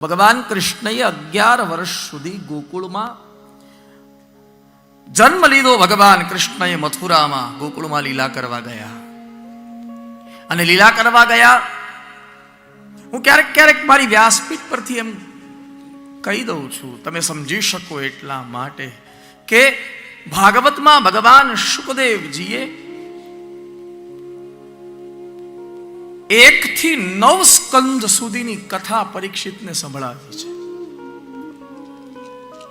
ભગવાન કૃષ્ણએ અગિયાર વર્ષ સુધી ગોકુળમાં જન્મ લીધો ભગવાન કૃષ્ણએ મથુરામાં, ગોકુળમાં લીલા કરવા ગયા. અને લીલા કરવા ગયા, હું ક્યારેક ક્યારેક મારી વ્યાસપીઠ પરથી એમ કહી દઉં છું, તમે સમજી શકો એટલા માટે કે ભાગવતમાં ભગવાન શુકદેવજીએ એક થી નવ સ્કંદ સુધીની કથા પરીક્ષિતને સંભળાવી છે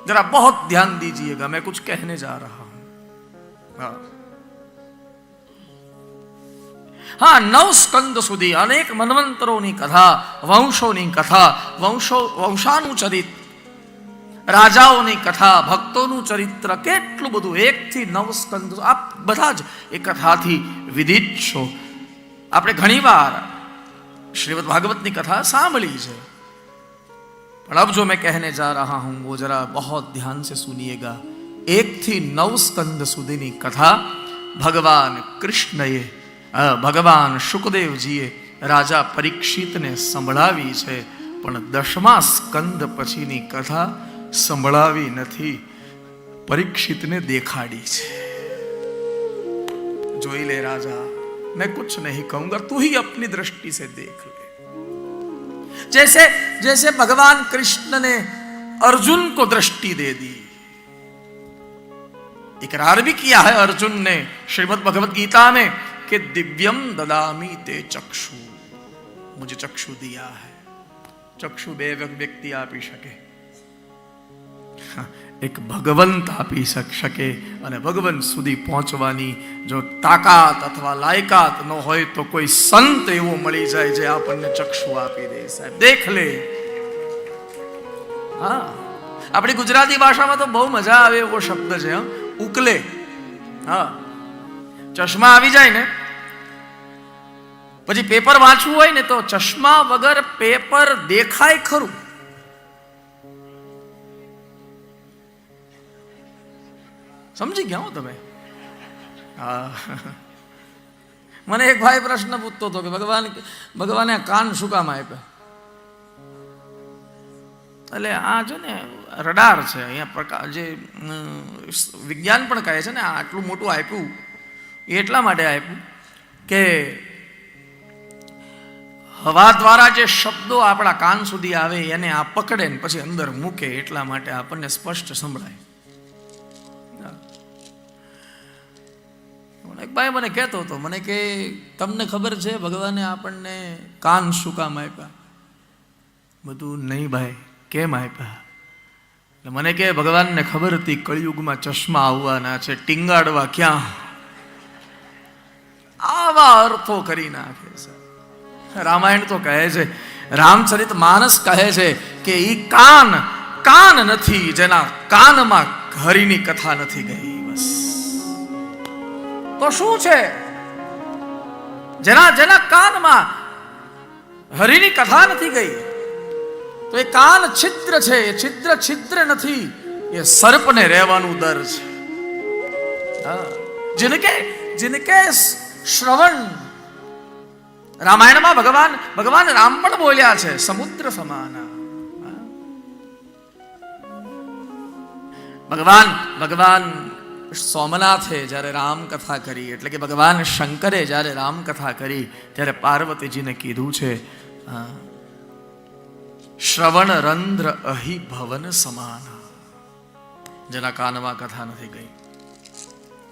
जरा बहुत ध्यान दीजिएगा मैं कुछ कहने जा रहा हूं हाँ હા નવ સ્કંદ સુધી અનેક મન્વંતરોની કથા વંશોની કથા વંશો વંશાનુચરિત રાજાઓની કથા ભક્તોનું ચરિત્ર કેટલું બધું એક થી નવ સ્કંદ આપ બધા જ એ કથાથી વિદિત છો આપણે ઘણીવાર શ્રીમદ ભાગવતની કથા સાંભળી છે પણ અબ જો મેં કહેને જા રહા હું વો જરા બહોત ધ્યાન સે સુનિયેગા એકથી નવ સ્કંદ સુધીની કથા ભગવાન કૃષ્ણએ ભગવાન શુકદેવજીએ રાજા પરીક્ષિતને સંભળાવી છે પણ દશમા સ્કંદ પછીની કથા સંભળાવી નથી પરીક્ષિતને દેખાડી છે જોઈ લે રાજા मैं कुछ नहीं कहूँगा, तू ही अपनी दृष्टि से देख ले। जैसे जैसे भगवान कृष्ण ने अर्जुन को दृष्टि दे दी। इकरार भी किया है अर्जुन ने, श्रीमद भगवत गीता में, कि दिव्यम ददामी ते चक्षु। मुझे चक्षु दिया है। चक्षु बेवक व्यक्ति आप ही सके हाँ, એક ભગવંત આપી શક- અને ભગવંત સુધી પહોંચવાની જો તાકાત અથવા લાયકાત ન હોય તો કોઈ સંત એવો મળી જાય જે આપણને ચક્ષુ આપી દે. સાહેબ, દેખ લે. હા, આપણી ગુજરાતી ભાષામાં તો બહુ મજા આવે એવો શબ્દ છે? ઉકલે. હા. ચશ્મા આવી જાય ને, પછી પેપર વાંચવું હોય ને તો ચશ્મા વગર પેપર દેખાય ખરું. સમજી ગયા હો તમે? હા. મને એક ભાઈ પ્રશ્ન પૂછતો હતો કે ભગવાન, ભગવાને કાન શું કામ આપ્યા? એટલે આ છે ને રડાર છે, અહીંયા પ્રકાર જે વિજ્ઞાન પણ કહે છે ને આટલું મોટું આપ્યું, એ એટલા માટે આપ્યું કે હવા દ્વારા જે શબ્દો આપણા કાન સુધી આવે એને આ પકડે ને પછી અંદર મૂકે એટલા માટે આપણને સ્પષ્ટ સંભળાય. એક ભાઈ મને કહેતો હતો, મને કે તમને ખબર છે, ભગવાને આપણને કાન શું કામ આપ્યા? બધું નહીં ભાઈ, કેમ આપ્યા? એટલે મને કે, ભગવાનને ખબર હતી કળિયુગમાં ચશ્મા આવવાના છે, ટીંગાડવા ક્યાં? આવા અર્થો કરી નાખે છે. રામાયણ તો કહે છે, રામચરિત માનસ કહે છે કે એ કાન કાન નથી, જેના કાનમાં હરિની કથા નથી ગઈ, બસ. તો શું છે? જેના જેના કાનમાં હરિની કથા નથી ગઈ, તો એ કાન છિદ્ર છે. એ છિદ્ર છિદ્ર નથી, એ સર્પને રહેવાનું દર છે. જેને કે કે શ્રવણ. રામાયણમાં ભગવાન ભગવાન રામ પણ બોલ્યા છે, સમુદ્ર સમાના. ભગવાન ભગવાન સોમનાથે જ્યારે રામકથા કરી, એટલે કે ભગવાન શંકરે જ્યારે રામકથા કરી, ત્યારે પાર્વતીજીને કીધું છે શ્રવણ રંધ્ર અહી ભવન સમાન. જેના કાનમાં કથા નથી ગઈ.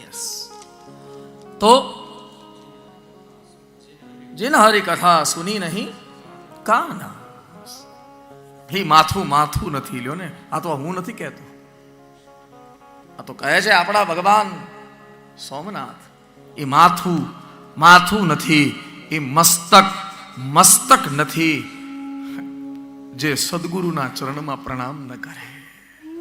યસ તો જેન હરી કથા સુની નહીં, કાના? હી માથું માથું નથી લ્યો ને. આ તો હું નથી કહેતો. આ તો કહે છે આપણા ભગવાન, સોમનાથ, એ માથું માથું નથી, એ મસ્તક મસ્તક નથી. જે સદગુરુના ચરણમાં પ્રણામ ન કરે.